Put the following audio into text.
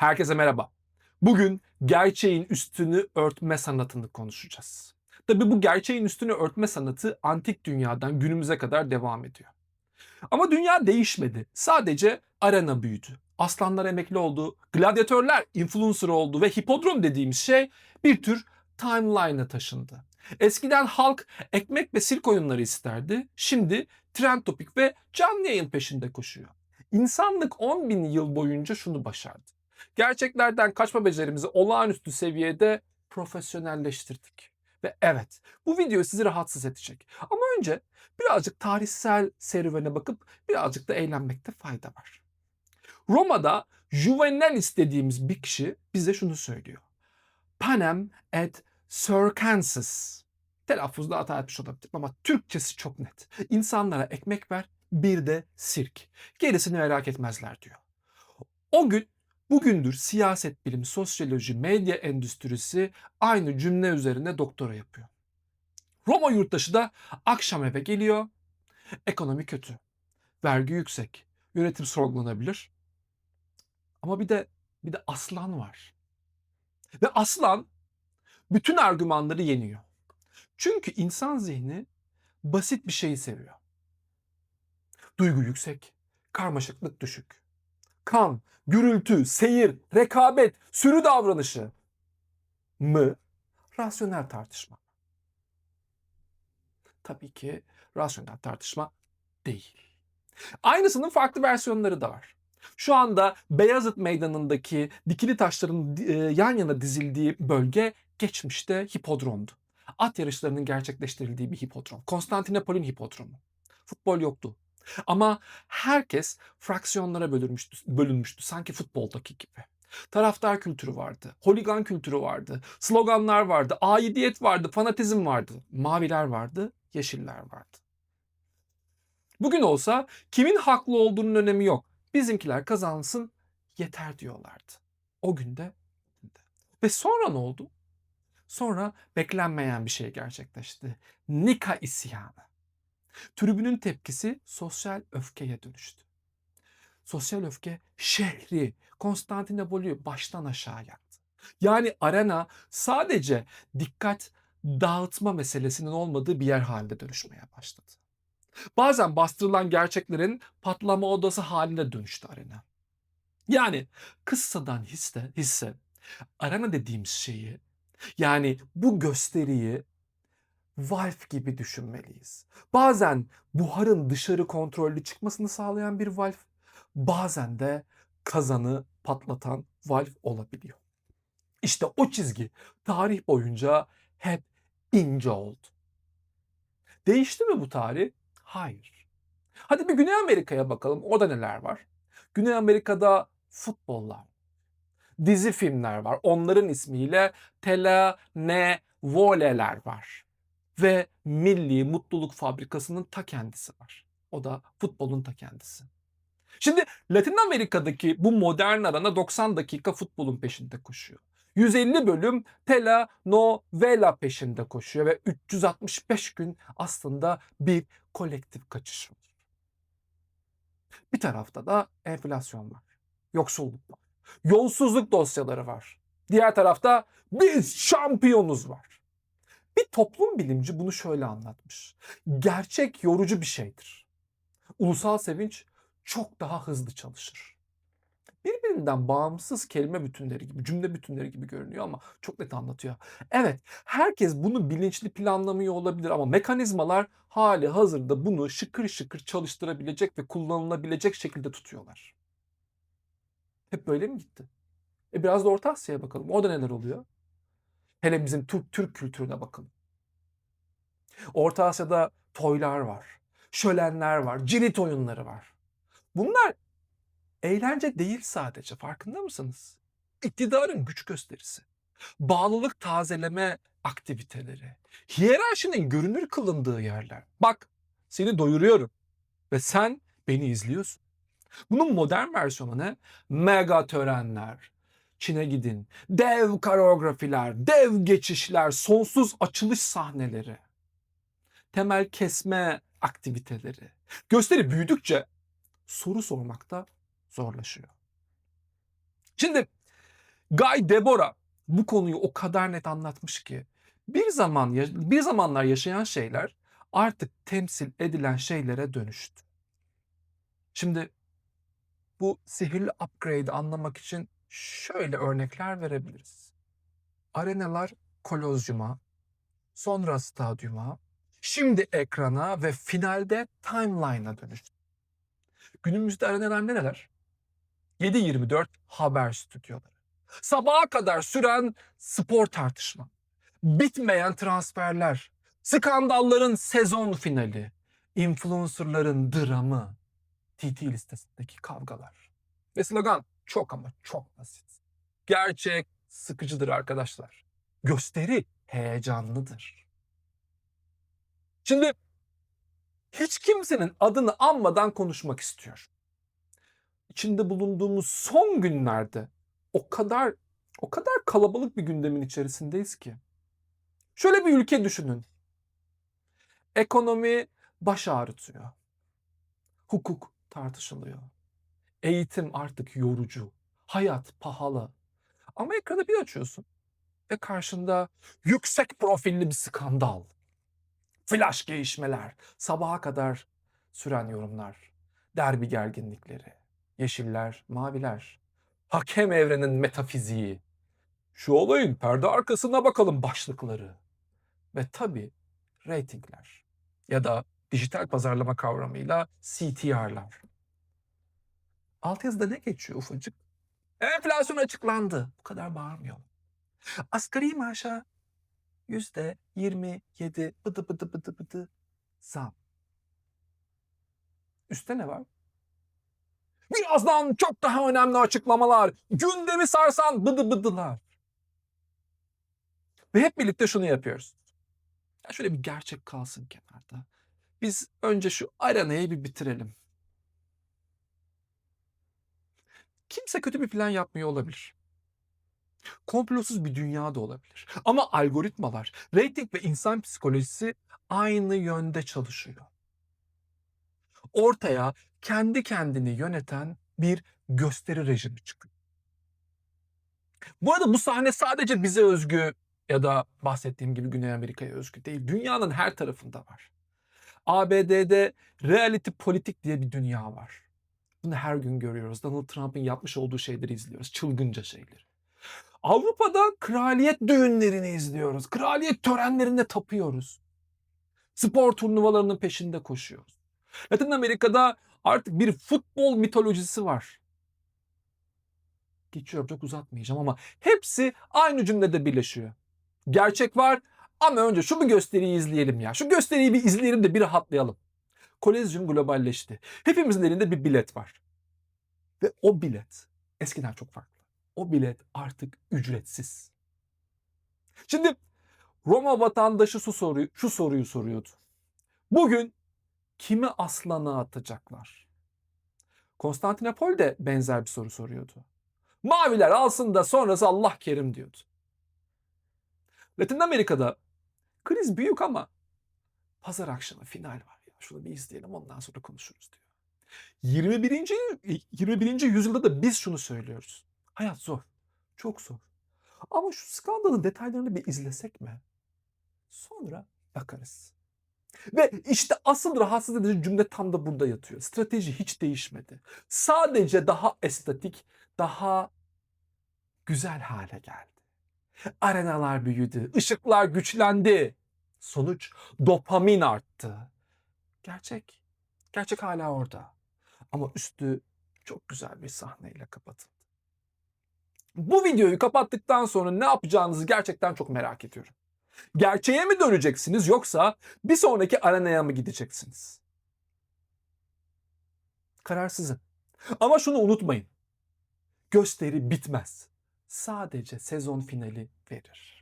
Herkese merhaba. Bugün gerçeğin üstünü örtme sanatını konuşacağız. Tabi bu gerçeğin üstünü örtme sanatı antik dünyadan günümüze kadar devam ediyor. Ama dünya değişmedi. Sadece arena büyüdü. Aslanlar emekli oldu, gladyatörler influencer oldu ve hipodrom dediğimiz şey bir tür timeline'a taşındı. Eskiden halk ekmek ve sirk oyunları isterdi. Şimdi trend topik ve canlı yayın peşinde koşuyor. İnsanlık 10 bin yıl boyunca şunu başardı. Gerçeklerden kaçma becerimizi olağanüstü seviyede profesyonelleştirdik. Ve evet bu video sizi rahatsız edecek. Ama önce birazcık tarihsel serüvene bakıp birazcık da eğlenmekte fayda var. Roma'da Juvenalis dediğimiz bir kişi bize şunu söylüyor. Panem et circenses. Telaffuzda hata etmiş olabilirim ama Türkçesi çok net. İnsanlara ekmek ver, bir de sirk. Gerisini merak etmezler diyor. O gün bugündür siyaset bilimi, sosyoloji, medya endüstrisi aynı cümle üzerine doktora yapıyor. Roma yurttaşı da akşam eve geliyor. Ekonomi kötü. Vergi yüksek. Yönetim sorgulanabilir. Ama bir de bir de aslan var. Ve aslan bütün argümanları yeniyor. Çünkü insan zihni basit bir şeyi seviyor. Duygu yüksek, karmaşıklık düşük. Kan, gürültü, seyir, rekabet, sürü davranışı mı? Rasyonel tartışma. Tabii ki rasyonel tartışma değil. Aynısının farklı versiyonları da var. Şu anda Beyazıt Meydanı'ndaki dikili taşların e, yan yana dizildiği bölge geçmişte hipodromdu. At yarışlarının gerçekleştirildiği bir hipodrom. Konstantinopol'ün hipodromu. Futbol yoktu. Ama herkes fraksiyonlara bölünmüştü, bölünmüştü sanki futboldaki gibi. Taraftar kültürü vardı, holigan kültürü vardı, sloganlar vardı, aidiyet vardı, fanatizm vardı, maviler vardı, yeşiller vardı. Bugün olsa kimin haklı olduğunun önemi yok. Bizimkiler kazansın yeter diyorlardı. O günde. Ve sonra ne oldu? Sonra beklenmeyen bir şey gerçekleşti. Nika isyanı. Tribünün tepkisi sosyal öfkeye dönüştü. Sosyal öfke şehri, Konstantinopol'ü baştan aşağı yaktı. Yani arena sadece dikkat dağıtma meselesinin olmadığı bir yer halinde dönüşmeye başladı. Bazen bastırılan gerçeklerin patlama odası haline dönüştü arena. Yani kıssadan hisse, hisse arena dediğimiz şeyi yani bu gösteriyi valve gibi düşünmeliyiz. Bazen buharın dışarı kontrollü çıkmasını sağlayan bir valve, bazen de kazanı patlatan valve olabiliyor. İşte o çizgi tarih boyunca hep ince oldu. Değişti mi bu tarih? Hayır. Hadi bir Güney Amerika'ya bakalım. Orada neler var? Güney Amerika'da futbollar, dizi filmler var. Onların ismiyle televoleler var. Ve Milli Mutluluk Fabrikası'nın ta kendisi var. O da futbolun ta kendisi. Şimdi Latin Amerika'daki bu modern arana 90 dakika futbolun peşinde koşuyor. 150 bölüm telenovela peşinde koşuyor ve 365 gün aslında bir kolektif kaçış var. Bir tarafta da enflasyon var, yoksulluk var, yolsuzluk dosyaları var. Diğer tarafta biz şampiyonuz var. Bir toplum bilimci bunu şöyle anlatmış. Gerçek yorucu bir şeydir. Ulusal sevinç çok daha hızlı çalışır. Birbirinden bağımsız kelime bütünleri gibi, cümle bütünleri gibi görünüyor ama çok net anlatıyor. Evet, herkes bunu bilinçli planlamıyor olabilir ama mekanizmalar hali hazırda bunu şıkır şıkır çalıştırabilecek ve kullanılabilecek şekilde tutuyorlar. Hep böyle mi gitti? E biraz da Orta Asya'ya bakalım. Orada neler oluyor? Hele bizim Türk Türk kültürüne bakalım. Orta Asya'da toylar var, şölenler var, cirit oyunları var. Bunlar eğlence değil sadece farkında mısınız? İktidarın güç gösterisi, bağlılık tazeleme aktiviteleri, hiyerarşinin görünür kılındığı yerler. Bak seni doyuruyorum ve sen beni izliyorsun. Bunun modern versiyonu ne? Mega törenler, Çin'e gidin. Dev koreografiler, dev geçişler, sonsuz açılış sahneleri. Temel kesme aktiviteleri. Gösteri büyüdükçe soru sormakta zorlaşıyor. Şimdi Guy Debora bu konuyu o kadar net anlatmış ki bir zaman bir zamanlar yaşayan şeyler artık temsil edilen şeylere dönüştü. Şimdi bu sihirli upgrade'i anlamak için şöyle örnekler verebiliriz. Arenalar kolozyuma, sonra stadyuma, şimdi ekrana ve finalde timeline'a dönüştü. Günümüzde arenalar neler? 7-24 haber stüdyoları. Sabaha kadar süren spor tartışma. Bitmeyen transferler. Skandalların sezon finali. Influencerların dramı. TT listesindeki kavgalar. Ve slogan çok ama çok basit. Gerçek sıkıcıdır arkadaşlar. Gösteri heyecanlıdır. Şimdi hiç kimsenin adını anmadan konuşmak istiyor. İçinde bulunduğumuz son günlerde o kadar o kadar kalabalık bir gündemin içerisindeyiz ki. Şöyle bir ülke düşünün. Ekonomi baş ağrıtıyor. Hukuk tartışılıyor. Eğitim artık yorucu. Hayat pahalı. Ama ekranı bir açıyorsun ve karşında yüksek profilli bir skandal. Flash gelişmeler, sabaha kadar süren yorumlar, derbi gerginlikleri, yeşiller, maviler, hakem evrenin metafiziği, şu olayın perde arkasına bakalım başlıkları ve tabii reytingler ya da dijital pazarlama kavramıyla CTR'lar. Altyazıda ne geçiyor ufacık? Enflasyon açıklandı. Bu kadar bağırmayalım. Asgari maaşa yüzde 27 bıdı bıdı bıdı bıdı zam. Üste ne var? Birazdan çok daha önemli açıklamalar. Gündemi sarsan bıdı bıdılar. Ve hep birlikte şunu yapıyoruz. Ya şöyle bir gerçek kalsın kenarda. Biz önce şu arenayı bir bitirelim. Kimse kötü bir plan yapmıyor olabilir. Komplosuz bir dünya da olabilir. Ama algoritmalar, reyting ve insan psikolojisi aynı yönde çalışıyor. Ortaya kendi kendini yöneten bir gösteri rejimi çıkıyor. Bu arada bu sahne sadece bize özgü ya da bahsettiğim gibi Güney Amerika'ya özgü değil. Dünyanın her tarafında var. ABD'de reality politik diye bir dünya var. Bunu her gün görüyoruz. Donald Trump'ın yapmış olduğu şeyleri izliyoruz. Çılgınca şeyleri. Avrupa'da kraliyet düğünlerini izliyoruz. Kraliyet törenlerine tapıyoruz. Spor turnuvalarının peşinde koşuyoruz. Latin Amerika'da artık bir futbol mitolojisi var. Geçiyorum çok uzatmayacağım ama hepsi aynı cümlede birleşiyor. Gerçek var ama önce şu bir gösteriyi izleyelim ya. Şu gösteriyi bir izleyelim de bir rahatlayalım. Kolezyum globalleşti. Hepimizin elinde bir bilet var. Ve o bilet eskiden çok farklı. O bilet artık ücretsiz. Şimdi Roma vatandaşı şu soruyu, şu soruyu soruyordu. Bugün kimi aslana atacaklar? Konstantinopol de benzer bir soru soruyordu. Maviler alsın da sonrası Allah kerim diyordu. Latin Amerika'da kriz büyük ama pazar akşamı final var. Şunu bir izleyelim ondan sonra konuşuruz diyor. 21. 21. yüzyılda da biz şunu söylüyoruz. Hayat zor. Çok zor. Ama şu skandalın detaylarını bir izlesek mi? Sonra bakarız. Ve işte asıl rahatsız edici cümle tam da burada yatıyor. Strateji hiç değişmedi. Sadece daha estetik, daha güzel hale geldi. Arenalar büyüdü, ışıklar güçlendi. Sonuç dopamin arttı. Gerçek, gerçek hala orada. Ama üstü çok güzel bir sahneyle kapatıldı. Bu videoyu kapattıktan sonra ne yapacağınızı gerçekten çok merak ediyorum. Gerçeğe mi döneceksiniz yoksa bir sonraki arenaya mı gideceksiniz? Karar sizin. Ama şunu unutmayın. Gösteri bitmez. Sadece sezon finali verir.